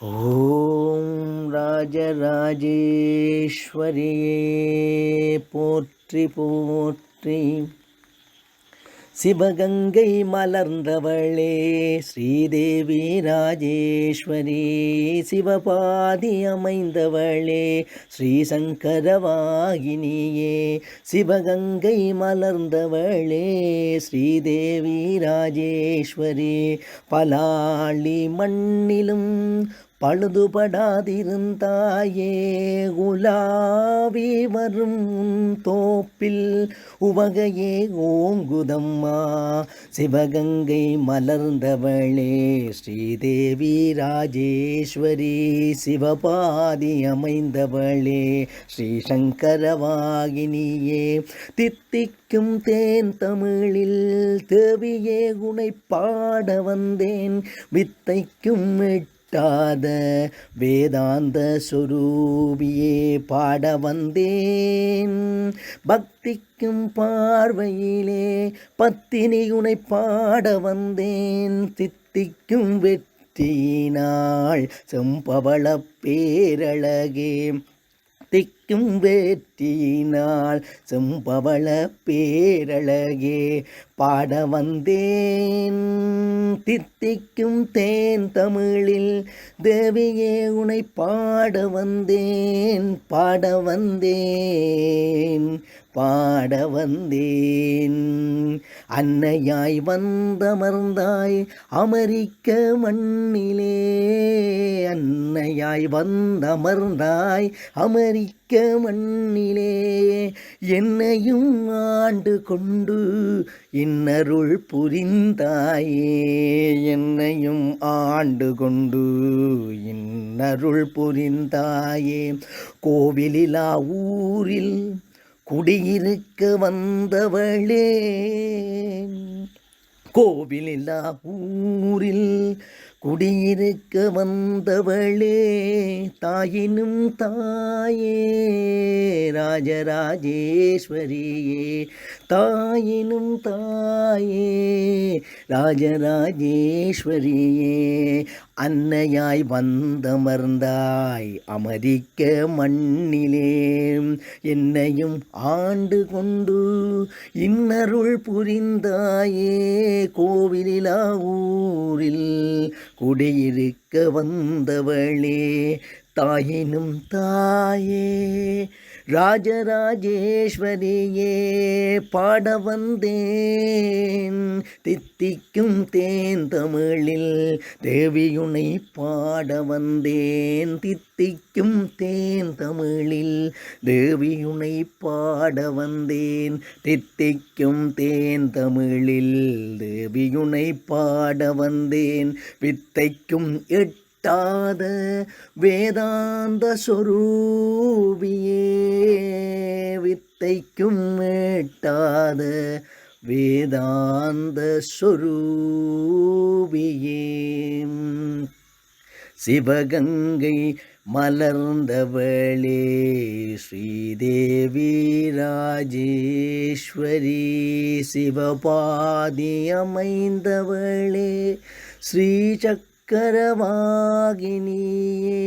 ஓம் ராஜராஜேஸ்வரியே போற்றி போற்றி. சிவகங்கை மலர்ந்தவளே ஸ்ரீதேவி ராஜேஸ்வரி. சிவபாதி அமைந்தவளே ஸ்ரீசங்கரவாகினியே. சிவகங்கை மலர்ந்தவளே ஸ்ரீதேவி ராஜேஸ்வரி. பலாளி மண்ணிலும் பழுதுபடாதிருந்தாயே உலாவி வரும் தோப்பில் உவகையே ஓங்குதம்மா சிவகங்கை மலர்ந்தவளே ஸ்ரீதேவி ராஜேஸ்வரி சிவபாதி அமைந்தவளே ஸ்ரீசங்கரவாகினியே தித்திக்கும் தேன் தமிழில் தேவியே உனை பாட வந்தேன் வித்தைக்கும் எட்டு எட்டாத வேதாந்த சொரூபியே பாட வந்தேன். பக்திக்கும் பார்வையிலே பத்தினி உனை பாட வந்தேன். தித்திக்கும் வெற்றியினாள் செம்பவள பேரழகே திக்கும் வேற்றினாள் செம்பவள பேரழகே. பாட வந்தேன் தித்திக்கும் தேன் தமிழில் தேவியே உனை பாட வந்தேன் பாட வந்தேன் பாட வந்தேன். அன்னையாய் வந்தமர்ந்தாய் அமெரிக்க மண்ணிலே அன்னையாய் வந்தமர்ந்தாய் அமெரிக்க மண்ணிலே என்னையும் ஆண்டு கொண்டு இன்னருள் புரிந்தாயே என்னையும் ஆண்டு கொண்டு இன்னருள் புரிந்தாயே. கோவிலிலா ஊரில் குடியிருக்க வந்தவளே கோவிலில்லா ஊரில் குடியிருக்க வந்தவளே தாயினும் தாயே ராஜராஜேஸ்வரியே தாயினும் தாயே ராஜராஜேஸ்வரியே அன்னையாய் வந்தமர்ந்தாய் அமரிக்க மண்ணிலே என்னையும் ஆண்டு கொண்டு இன்னருள் புரிந்தாயே கோவிலிலா ஊரில் குடியிருக்க வந்தவளே தாயினும் தாயே ராஜராஜேஸ்வரியே பாட வந்தேன் தித்திக்கும் தேன் தமிழில் தேவியுனை பாட வந்தேன் தித்திக்கும் தேன் தமிழில் தேவியுனை பாட வந்தேன் தித்திக்கும் தேன் தமிழில் தேவியுனை பாட வந்தேன் வித்தைக்கும் எட்டு எட்டாத வேதாந்த சொரூபியே வித்தைக்கும் எட்டாத வேதாந்த சொரூபியே. சிவகங்கை மலர்ந்தவளே ஸ்ரீதேவி ராஜேஸ்வரி சிவபாதி அமைந்தவளே ஸ்ரீசக் ಕರವಾಗಿ ನೀಯೇ